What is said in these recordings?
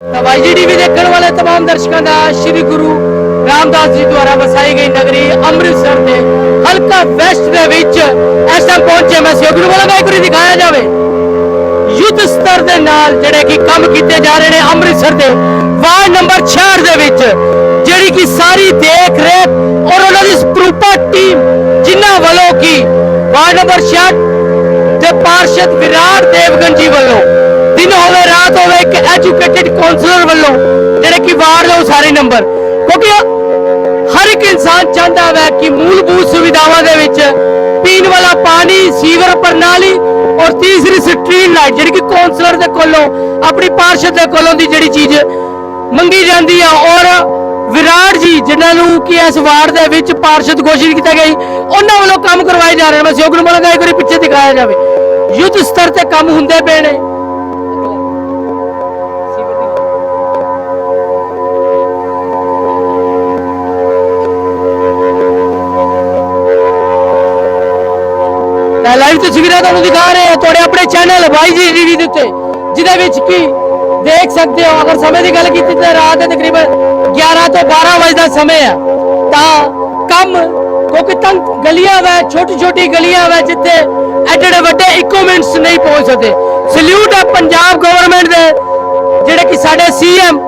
ਤਾਂ ਵਾਈਜੀ ਟੀਵੀ ਦੇਖਣ ਵਾਲੇ तमाम ਦਰਸ਼ਕਾਂ ਦਾ ਸ੍ਰੀ ਗੁਰੂ ਰਾਮਦਾਸ ਜੀ ਦੁਆਰਾ ਵਸਾਈ ਗਈ ਨਗਰੀ ਅੰਮ੍ਰਿਤਸਰ ਦੇ ਹਲਕਾ ਵੈਸਟ ਦੇ ਵਿੱਚ ਇਸ ਟਾਈਮ ਪਹੁੰਚੇ ਮੈਂ ਸਹਿਯੋਗ ਨੂੰ ਬੋਲਾਂਗਾ ਇੱਕ ਵਾਰੀ ਦਿਖਾਇਆ ਜਾਵੇ ਯੁੱਧ ਸਤਰ ਦੇ ਨਾਲ ਜਿਹੜੇ ਕਿ ਕੰਮ ਕੀਤੇ ਜਾ ਰਹੇ ਨੇ ਅੰਮ੍ਰਿਤਸਰ ਦੇ ਵਾਰਡ ਨੰਬਰ 66 ਦੇ ਵਿੱਚ ਜਿਹੜੀ ਕਿ ਸਾਰੀ ਦੇਖ ਰੇਖ ਔਰ ਉਹਨਾਂ ਦੀ ਸਪਰੂਪਾ ਟੀਮ ਜਿਨ੍ਹਾਂ ਵੱਲੋਂ ਕਿ ਵਾਰਡ ਨੰਬਰ 66 ਤੇ ਪਾਰਸ਼ਦ ਵਿਰਾਟ ਦੇਵਗਨ ਜੀ ਵੱਲੋਂ ਦਿਨ ਹੋਵੇ, ਰਾਤ ਹੋਵੇ, ਇੱਕ ਐਜੂਕੇਟਿਡ ਕਾਉਂਸਲਰ ਵੱਲੋਂ ਜਿਹੜੇ ਕਿ ਵਾਰਡ ਦੇ ਸਾਰੇ ਨੰਬਰ ਕਿਉਂਕਿ ਹਰ ਇੱਕ ਇਨਸਾਨ ਚਾਹੁੰਦਾ ਹੈ ਕਿ ਮੂਲਭੂਤ ਸੁਵਿਧਾਵਾਂ ਦੇ ਵਿੱਚ ਪੀਣ ਵਾਲਾ ਪਾਣੀ, ਸੀਵਰ ਪ੍ਰਣਾਲੀ ਔਰ ਤੀਸਰੀ ਸਟਰੀਟ ਲਾਈਟ ਜਿਹੜੀ ਕਿ ਕਾਉਂਸਲਰ ਦੇ ਕੋਲੋਂ, ਆਪਣੀ ਪਾਰਸ਼ਦ ਦੇ ਕੋਲੋਂ ਦੀ ਜਿਹੜੀ ਚੀਜ਼ ਮੰਗੀ ਜਾਂਦੀ ਆ। ਔਰ ਵਿਰਾਟ ਜੀ, ਜਿਨ੍ਹਾਂ ਨੂੰ ਕਿ ਇਸ ਵਾਰਡ ਦੇ ਵਿੱਚ ਪਾਰਸ਼ਦ ਘੋਸ਼ਿਤ ਕੀਤਾ ਗਈ ਉਹਨਾਂ ਵੱਲੋਂ ਕੰਮ ਕਰਵਾਏ ਜਾ ਰਹੇ ਨੇ। ਮੈਂ ਸਹਿਯੋਗ ਨੂੰ ਬੋਲਾਂਗਾ, ਇੱਕ ਵਾਰੀ ਪਿੱਛੇ ਦਿਖਾਇਆ ਜਾਵੇ। ਯੁੱਧ ਸਤਰ ਤੇ ਕੰਮ ਹੁੰਦੇ ਪਏ ਨੇ। ਲਾਈਵ ਤਸਵੀਰਾਂ ਤੁਹਾਨੂੰ ਦਿਖਾ ਰਹੇ ਹਾਂ। ਤੁਹਾਡੇ ਆਪਣੇ ਚੈਨਲ ਬਾਈ ਟੀਵੀ ਦੇ ਉੱਤੇ, ਜਿਹਦੇ ਵਿੱਚ ਕੀ ਦੇਖ ਸਕਦੇ ਹੋ? ਅਗਰ ਸਮੇਂ ਦੀ ਗੱਲ ਕੀਤੀ ਤਾਂ ਰਾਤ ਦੇ ਤਕਰੀਬਨ 11 ਤੋਂ 12 ਵਜੇ ਦਾ ਸਮੇਂ ਹੈ। ਤਾਂ ਕੰਮ ਕਿਉਂਕਿ ਤੰਗ ਗਲੀਆਂ ਵਾ ਛੋਟੀ ਛੋਟੀ ਗਲੀਆਂ ਵਾ, ਜਿੱਥੇ ਐਡੇ ਵੱਡੇ ਇਕਵਿਪਮੈਂਟਸ ਨਹੀਂ ਪਹੁੰਚ ਸਕਦੇ। ਸਲੂਟ ਆ ਪੰਜਾਬ ਗਵਰਨਮੈਂਟ ਦੇ, ਜਿਹੜੇ ਕਿ ਸਾਡੇ ਸੀਐਮ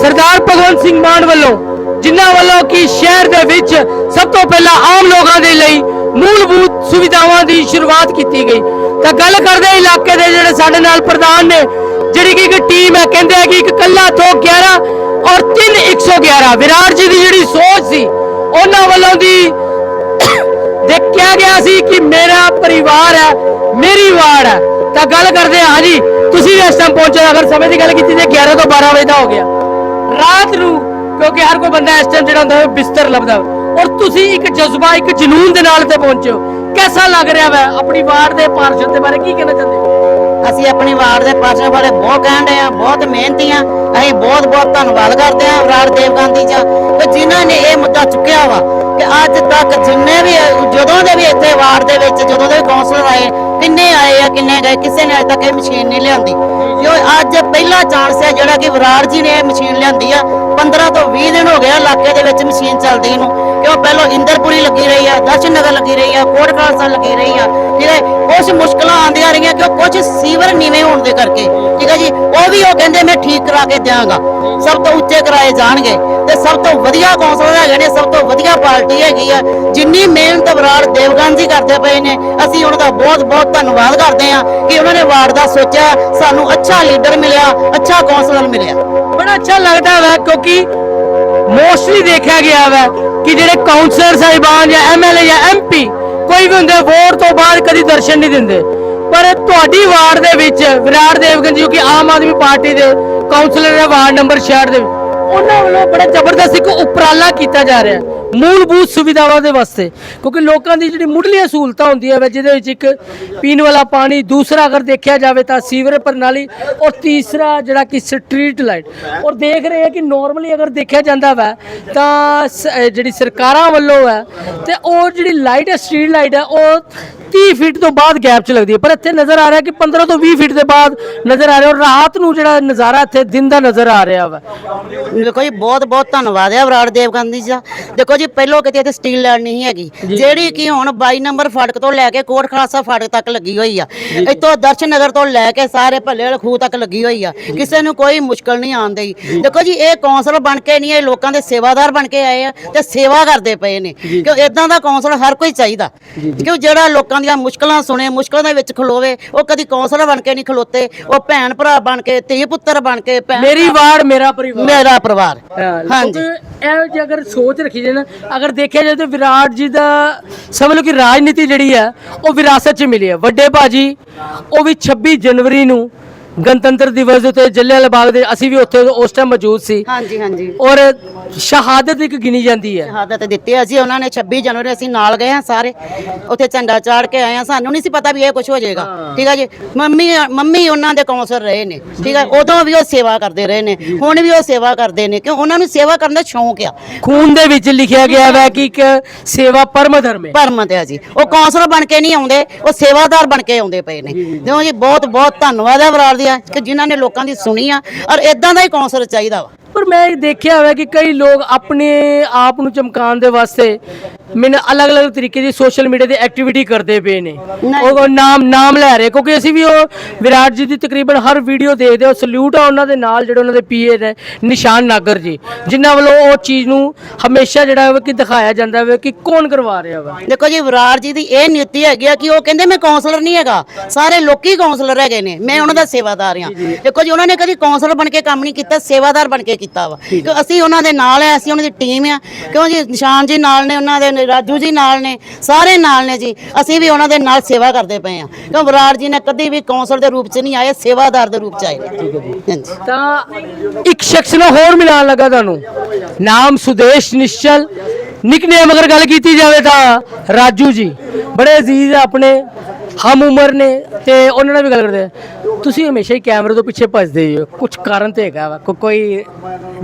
ਸਰਦਾਰ ਭਗਵੰਤ ਸਿੰਘ ਮਾਨ ਵੱਲੋਂ, ਜਿਨ੍ਹਾਂ ਵੱਲੋਂ ਕਿ ਸ਼ਹਿਰ ਦੇ ਵਿੱਚ ਸਭ ਤੋਂ ਪਹਿਲਾਂ ਆਮ ਲੋਕਾਂ ਦੇ ਲਈ ਮੂਲਭੂਤ ਸੁਵਿਧਾਵਾਂ ਦੀ ਸ਼ੁਰੂਆਤ ਕੀਤੀ ਗਈ। ਤਾਂ ਗੱਲ ਕਰਦੇ ਇਲਾਕੇ ਦੇ ਜਿਹੜੇ ਸਾਡੇ ਨਾਲ ਪ੍ਰਧਾਨ ਨੇ, ਜਿਹੜੀ ਕਿ ਇੱਕ ਟੀਮ ਹੈ, ਕਹਿੰਦੇ ਆ ਕਿ ਇੱਕ ਕੱਲਾ ਤੋਂ 11 ਔਰ 3 111 ਵਿਰਾਟ ਜੀ ਦੀ ਜਿਹੜੀ ਸੋਚ ਸੀ, ਉਹਨਾਂ ਵੱਲੋਂ ਦੀ ਦੇਖਿਆ ਗਿਆ ਸੀ ਕਿ ਮੇਰਾ ਪਰਿਵਾਰ ਹੈ, ਮੇਰੀ ਵਾਰ ਹੈ। ਤਾਂ ਗੱਲ ਕਰਦੇ ਹਾਂ ਜੀ ਤੁਸੀਂ ਵੀ ਇਸ ਟਾਈਮ ਪਹੁੰਚੇ। ਅਗਰ ਸਮੇਂ ਦੀ ਗੱਲ ਕੀਤੀ ਤੇ 11 ਤੋਂ 12 ਵਜੇ ਦਾ ਹੋ ਗਿਆ। ਰਾਤ ਨੂੰ, ਕਿਉਂਕਿ ਹਰ ਕੋਈ ਬੰਦਾ ਇਸ ਟਾਈਮ ਜਿਹੜਾ ਹੁੰਦਾ ਉਹ ਬਿਸਤਰ ਲੱਭਦਾ। ਔਰ ਤੁਸੀਂ ਇੱਕ ਜਜ਼ਬਾ, ਇੱਕ ਜਨੂਨ ਦੇ ਨਾਲ ਤੇ ਪਹੁੰਚੇ ਹੋ। ਕਿਹਦਾ ਲੱਗ ਰਿਹਾ ਵੈ? ਆਪਣੀ ਵਾਰਡ ਦੇ ਪਾਰਸ਼ਦ ਦੇ ਬਾਰੇ ਕੀ ਕਹਿਣਾ ਚਾਹੁੰਦੇ ਹੋ? ਅਸੀਂ ਆਪਣੀ ਵਾਰਡ ਦੇ ਪਾਸੇ ਬਾਰੇ ਬਹੁਤ ਕਹਿੰਦੇ ਆ ਬਹੁਤ ਮਿਹਨਤੀ ਆ ਅਸੀਂ ਬਹੁਤ ਬਹੁਤ ਧੰਨਵਾਦ ਕਰਦੇ ਆ ਵਿਰਾਟ ਦੇਵ ਗਾਂਧੀ ਜੀ ਕਿ ਜਿਨ੍ਹਾਂ ਨੇ ਇਹ ਮੁੱਦਾ ਚੁੱਕਿਆ ਵਾ ਕਿ ਅੱਜ ਤੱਕ ਜਿੰਨੇ ਵੀ, ਜਦੋਂ ਦੇ ਵੀ ਇੱਥੇ ਵਾਰਡ ਦੇ ਵਿੱਚ, ਜਦੋਂ ਦੇ ਵੀ ਆਏ, ਕਿੰਨੇ ਆਏ ਆ, ਕਿੰਨੇ ਗਏ, ਕਿਸੇ ਨੇ ਅਜੇ ਤੱਕ ਇਹ ਮਸ਼ੀਨ ਨਹੀਂ ਲਿਆਂਦੀ। ਜੋ ਅੱਜ ਪਹਿਲਾ ਚਾਂਸ ਹੈ ਜਿਹੜਾ ਕਿ ਵਿਰਾਟ ਜੀ ਨੇ ਇਹ ਮਸ਼ੀਨ ਲਿਆਂਦੀ ਆ 15 ਤੋਂ 20 ਦਿਨ ਹੋ ਗਏ ਇਲਾਕੇ ਦੇ ਵਿੱਚ ਮਸ਼ੀਨ ਚੱਲਦੀ ਨੂੰ। ਕਿਉਂ ਪਹਿਲਾਂ ਇੰਦਰਪੁਰੀ ਲੱਗੀ ਰਹੀ ਆ, ਦਰਸ਼ਨ ਨਗਰ ਲੱਗੀ ਰਹੀ ਆ, ਕੋਟ ਖਾਲਸਾ ਲੱਗੀ ਰਹੀ ਆ, ਠੀਕ ਹੈ ਕੁਝ ਮੁਸ਼ਕਲਾਂ ਆਉਂਦੀਆਂ ਰਹੀਆਂ ਕਿ ਕੁਝ ਸੀਵਰ ਨੀਵੇਂ ਹੋਣ ਦੇ ਕਰਕੇ, ਠੀਕ ਹੈ ਜੀ? ਉਹ ਵੀ ਉਹ ਕਹਿੰਦੇ ਮੈਂ ਠੀਕ ਕਰਾ ਕੇ ਦਿਆਂਗਾ। ਸਭ ਤੋਂ ਉੱਚੇ ਕਰਾਏ ਜਾਣਗੇ ਤੇ ਸਭ ਤੋਂ ਵਧੀਆ ਕੌਂਸਲਰ ਹੈਗੇ ਨੇ, ਸਭ ਤੋਂ ਵਧੀਆ ਪਾਰਟੀ ਹੈਗੀ ਆ। ਜਿੰਨੀ ਮਿਹਨਤ ਵਿਰਾਟ ਦੇਵਗਨ ਜੀ ਕਰਦੇ ਪਏ ਨੇ, ਅਸੀਂ ਉਹਨਾਂ ਦਾ ਬਹੁਤ ਬਹੁਤ ਧੰਨਵਾਦ ਕਰਦੇ ਆ ਕਿ ਉਹਨਾਂ ਨੇ ਵਾਰਡ ਦਾ ਸੋਚਿਆ, ਸਾਨੂੰ ਅੱਛਾ ਲੀਡਰ ਮਿਲਿਆ, ਅੱਛਾ ਕੌਂਸਲਰ ਮਿਲਿਆ। ਬੜਾ ਅੱਛਾ ਲੱਗਦਾ ਵੈ, ਕਿਉਂਕਿ ਮੋਸਟਲੀ ਦੇਖਿਆ ਗਿਆ ਵੈ ਕਿ ਜਿਹੜੇ ਕਾਉਂਸਲਰ ਸਾਹਿਬਾਨ ਜਾਂ ਐਮਐਲਏ ਜਾਂ ਐਮਪੀ ਕੋਈ ਵੀ ਹੁੰਦੇ ਵੋਟ ਤੋਂ ਬਾਅਦ ਕਦੀ ਦਰਸ਼ਨ ਨਹੀਂ ਦਿੰਦੇ। ਪਰ ਤੁਹਾਡੀ ਵਾਰਡ ਦੇ ਵਿੱਚ ਵਿਰਾਟ ਦੇਵਗਨ ਜੀ, ਜੋ ਕਿ ਆਮ ਆਦਮੀ ਪਾਰਟੀ ਦੇ ਕਾਉਂਸਲਰ ਹੈ, ਵਾਰਡ ਨੰਬਰ 66 ਦੇ ਵਿੱਚ, ਉਹਨਾਂ ਵੱਲੋਂ ਬੜਾ ਜ਼ਬਰਦਸਤ ਇੱਕ ਉਪਰਾਲਾ ਕੀਤਾ ਜਾ ਰਿਹਾ ਹੈ। ਮੂਲਭੂਤ ਸੁਵਿਧਾਵਾਂ ਦੇ ਵਾਸਤੇ, ਕਿਉਂਕਿ ਲੋਕਾਂ ਦੀ ਜਿਹੜੀ ਮੁੱਢਲੀਆਂ ਸਹੂਲਤਾਂ ਹੁੰਦੀਆਂ ਵੇ, ਜਿਹਦੇ ਵਿੱਚ ਇੱਕ ਪੀਣ ਵਾਲਾ ਪਾਣੀ, ਦੂਸਰਾ ਅਗਰ ਦੇਖਿਆ ਜਾਵੇ ਤਾਂ ਸੀਵਰੇਜ ਪ੍ਰਣਾਲੀ, ਔਰ ਤੀਸਰਾ ਜਿਹੜਾ ਕਿ ਸਟਰੀਟ ਲਾਈਟ। ਔਰ ਦੇਖ ਰਹੇ ਹਾਂ ਕਿ ਨਾਰਮਲੀ ਅਗਰ ਦੇਖਿਆ ਜਾਂਦਾ ਵਾ, ਤਾਂ ਜਿਹੜੀ ਸਰਕਾਰਾਂ ਵੱਲੋਂ ਹੈ ਤੇ ਉਹ ਜਿਹੜੀ ਲਾਈਟ ਹੈ, ਸਟਰੀਟ ਲਾਈਟ ਹੈ, ਉਹ 30 ਫੀਟ ਤੋਂ ਬਾਅਦ ਗੈਪ 'ਚ ਲੱਗਦੀ ਹੈ। ਪਰ ਇੱਥੇ ਨਜ਼ਰ ਆ ਰਿਹਾ ਕਿ 15 ਤੋਂ 20 ਫੀਟ ਦੇ ਬਾਅਦ ਨਜ਼ਰ ਆ ਰਿਹਾ, ਔਰ ਰਾਤ ਨੂੰ ਜਿਹੜਾ ਨਜ਼ਾਰਾ ਇੱਥੇ ਦਿਨ ਦਾ ਨਜ਼ਰ ਆ ਰਿਹਾ ਵਾ। ਦੇਖੋ ਜੀ ਬਹੁਤ ਬਹੁਤ ਧੰਨਵਾਦ ਹੈ ਵਿਰਾਟ ਦੇਵ ਗਾਂਧੀ ਜੀ ਦਾ। ਦੇਖੋ ਜੀ ਪਹਿਲੋਂ ਕਿਤੇ ਇੱਥੇ ਸਟੀਲ ਲਾਈਨ ਨਹੀਂ ਹੈਗੀ। ਜਿਹੜੀ ਕਿ ਹੁਣ 22 ਨੰਬਰ ਫਾਟਕ ਤੋਂ ਲੈ ਕੇ ਕੋਟ ਖਾਲਸਾ ਫਾਟਕ ਤੱਕ ਲੱਗੀ ਹੋਈ ਆ। ਇੱਥੋਂ ਦਰਸ਼ਨ ਨਗਰ ਤੋਂ ਲੈ ਕੇ ਸਾਰੇ ਭੱਲੇ ਵਾਲੇ ਖੂਹ ਤੱਕ ਲੱਗੀ ਹੋਈ ਆ। ਕਿਸੇ ਨੂੰ ਕੋਈ ਮੁਸ਼ਕਲ ਨਹੀਂ ਆਉਂਦੀ। ਦੇਖੋ ਜੀ ਇਹ ਕੌਂਸਲਰ ਬਣ ਕੇ ਨਹੀਂ ਇਹ ਲੋਕਾਂ ਦੇ ਸੇਵਾਦਾਰ ਬਣ ਕੇ ਆਏ ਆ ਤੇ ਸੇਵਾ ਕਰਦੇ ਪਏ ਨੇ। ਕਿਉਂ ਇਦਾਂ ਦਾ ਕੌਂਸਲਰ ਹਰ ਕੋਈ ਚਾਹੀਦਾ। ਕਿਉਂ ਜਿਹੜਾ ਲੋਕਾਂ ਦੀਆਂ ਮੁਸ਼ਕਲਾਂ ਸੁਣੇ ਮੁਸ਼ਕਲਾਂ ਦੇ ਵਿੱਚ ਖਲੋਵੇ ਉਹ ਕਦੀ ਕੌਂਸਲਰ ਬਣ ਕੇ ਨਹੀਂ ਖਲੋਤੇ ਉਹ ਭੈਣ ਭਰਾ ਬਣ ਕੇ ਧੀ ਪੁੱਤਰ ਬਣ ਕੇ ਮੇਰੀ ਵਾਰਡ ਮੇਰਾ ਪਰਿਵਾਰ। ਮੇਰਾ ਪਰਿਵਾਰ। ਹਾਂਜੀ। ਇਹ ਜੇ ਅਗਰ ਸੋਚ ਰੱਖੀ ਜੇ ਨਾ ਅਗਰ ਦੇਖਿਆ ਜਾਏ ਤਾਂ ਵਿਰਾਟ ਜੀ ਦਾ ਸਮਝ ਲਓ ਕਿ ਰਾਜਨੀਤੀ ਜਿਹੜੀ ਹੈ, ਉਹ ਵਿਰਾਸਤ 'ਚ ਮਿਲੀ ਹੈ। ਵੱਡੇ ਭਾਜੀ, ਉਹ ਵੀ 26 ਜਨਵਰੀ ਨੂੰ ਗਣਤੰਤਰ ਦਿਵਸ ਦੇ ਉੱਤੇ ਜੱਲਿਆਂਵਾਲਾ ਬਾਗ ਦੇ ਅਸੀਂ ਵੀ ਉੱਥੇ ਉਸ ਟਾਈਮ ਮੌਜੂਦ ਸੀ। ਹਾਂਜੀ ਹਾਂਜੀ। ਔਰ ਸ਼ਹਾਦਤ ਇੱਕ ਗਿਣੀ ਜਾਂਦੀ ਹੈ। ਸ਼ਹਾਦਤ ਦਿੱਤੀ ਹੈ ਜੀ ਉਹਨਾਂ ਨੇ 26 ਜਨਵਰੀ ਅਸੀਂ ਨਾਲ ਗਏ ਹਾਂ ਸਾਰੇ। ਉੱਥੇ ਝੰਡਾ ਚਾੜ ਕੇ ਆਏ ਹਾਂ ਸਾਨੂੰ ਨਹੀਂ ਸੀ ਪਤਾ ਵੀ ਇਹ ਕੁਝ ਹੋ ਜਾਏਗਾ। ਠੀਕ ਹੈ ਜੀ? ਮੰਮੀ ਮੰਮੀ ਉਹਨਾਂ ਦੇ ਕੌਂਸਲਰ ਰਹੇ ਨੇ। ਠੀਕ ਹੈ ਉਦੋਂ ਵੀ ਉਹ ਸੇਵਾ ਕਰਦੇ ਰਹੇ ਨੇ ਹੁਣ ਵੀ ਉਹ ਸੇਵਾ ਕਰਦੇ ਨੇ ਕਿਉਂ? ਉਹਨਾਂ ਨੂੰ ਸੇਵਾ ਕਰਨ ਦਾ ਸ਼ੌਂਕ ਆ। ਖੂਨ ਦੇ ਵਿੱਚ ਲਿਖਿਆ ਗਿਆ ਹੈ ਕਿ ਇੱਕ ਸੇਵਾ ਪਰਮ ਧਰਮ ਹੈ। ਪਰਮ ਤੇ ਆ ਜੀ। ਉਹ ਕੌਂਸਲਰ ਬਣ ਕੇ ਨਹੀਂ ਆਉਂਦੇ ਉਹ ਸੇਵਾਦਾਰ ਬਣ ਕੇ ਆਉਂਦੇ ਪਏ ਨੇ। ਕਿਉਂ ਜੀ ਬਹੁਤ ਬਹੁਤ ਧੰਨਵਾਦ ਹੈ ਵਿਰਾੜ ਦੀ ਆ ਕਿ ਜਿਨ੍ਹਾਂ ਨੇ ਲੋਕਾਂ ਦੀ ਸੁਣੀ ਆ ਔਰ ਇਦਾਂ ਦਾ ਹੀ ਕੌਂਸਲਰ ਚਾਹੀਦਾ ਵਾ। ਪਰ ਮੈਂ ਇਹ ਦੇਖਿਆ ਹੋਇਆ ਕਿ ਕਈ ਲੋਕ ਆਪਣੇ ਆਪ ਨੂੰ ਚਮਕਾਉਣ ਦੇ ਵਾਸਤੇ ਮੈਨੂੰ ਅਲੱਗ-ਅਲੱਗ ਤਰੀਕੇ ਦੀ ਸੋਸ਼ਲ ਮੀਡੀਆ ਦੀ ਐਕਟੀਵਿਟੀ ਕਰਦੇ ਪਏ ਨੇ। ਉਹ ਨਾਮ ਨਾਮ ਲੈ ਰਹੇ ਕਿਉਂਕਿ ਅਸੀਂ ਵੀ ਉਹ ਵਿਰਾਟ ਜੀ ਦੀ ਤਕਰੀਬਨ ਹਰ ਵੀਡੀਓ ਦੇਖਦੇ ਹਾਂ ਸਲੂਟ ਆ ਉਹਨਾਂ ਦੇ ਨਾਲ ਜਿਹੜੇ ਉਹਨਾਂ ਦੇ ਪੀਏ ਨੇ ਨਿਸ਼ਾਨ ਨਾਗਰ ਜੀ ਜਿਨ੍ਹਾਂ ਵੱਲੋਂ ਉਹ ਚੀਜ਼ ਨੂੰ ਹਮੇਸ਼ਾ ਜਿਹੜਾ ਵਾ ਕਿ ਦਿਖਾਇਆ ਜਾਂਦਾ ਵਾ ਕਿ ਕੌਣ ਕਰਵਾ ਰਿਹਾ ਵਾ। ਦੇਖੋ ਜੀ ਵਿਰਾਰ ਜੀ ਦੀ ਇਹ ਨੀਤੀ ਹੈਗੀ ਆ ਕਿ ਉਹ ਕਹਿੰਦੇ ਮੈਂ ਕਾਉਂਸਲਰ ਨਹੀਂ ਹੈਗਾ ਸਾਰੇ ਲੋਕੀ ਕਾਉਂਸਲਰ ਹੈਗੇ ਨੇ ਮੈਂ ਉਹਨਾਂ ਦਾ ਸੇਵਾਦਾਰ ਆ ਦੇਖੋ ਜੀ ਉਹਨਾਂ ਨੇ ਕਦੀ ਕਾਉਂਸਲਰ ਬਣ ਕੇ ਕੰਮ ਨਹੀਂ ਕੀਤਾ ਸੇਵਾਦਾਰ ਬਣ ਕੇ ਕੀਤਾ ਵਾ। ਕਿ ਅਸੀਂ ਉਹਨਾਂ ਦੇ ਨਾਲ ਆ ਅਸੀਂ ਉਹਨਾਂ ਦੀ ਟੀਮ ਆ। ਕਿਉਂ ਜੀ ਨਿਸ਼ਾਨ ਜੀ ਨਾਲ ਨੇ ਉਹਨਾਂ ਦੇ ਰਾਜੂ ਜੀ ਨਾਲ ਨੇ ਸਾਰੇ ਨਾਲ ਨੇ ਜੀ। ਅਸੀਂ ਵੀ ਉਹਨਾਂ ਦੇ ਨਾਲ ਸੇਵਾ ਕਰਦੇ ਪਏ ਆ। ਕਿਉਂ ਵਿਰਾਰ ਜੀ ਨੇ ਕਦੀ ਵੀ ਕਾਉਂਸਲਰ ਦੇ ਰੂਪ 'ਚ ਨਹੀਂ ਆਏ ਸੇਵਾਦਾਰ ਦੇ ਰੂਪ 'ਚ ਆਏ। ਨੇ ਹਾਂਜੀ। ਤਾਂ ਇੱਕ ਸ਼ਖਸ ਨਾਲ ਹੋਰ ਮਿਲਾਨ ਲੱਗਾ ਤੁਹਾਨੂੰ। ਨਾਮ ਸੁਦੇਸ਼ ਨਿਸ਼ਚਲ। ਨਿਕਨੇਮ ਅਗਰ ਗੱਲ ਕੀਤੀ ਜਾਵੇ ਤਾਂ ਰਾਜੂ ਜੀ। ਬੜੇ ਅਜ਼ੀਜ਼ ਆ ਆਪਣੇ। ਹਮ ਉਮਰ ਨੇ ਤੇ ਉਹਨਾਂ ਨਾਲ ਵੀ ਗੱਲ ਕਰਦੇ ਆ। ਤੁਸੀਂ ਹਮੇਸ਼ਾ ਹੀ ਕੈਮਰੇ ਤੋਂ ਪਿੱਛੇ ਭੱਜਦੇ ਹੋ। ਕੁਝ ਕਾਰਨ ਤੇ ਹੈਗਾ ਵਾ। ਕੋ- ਕੋਈ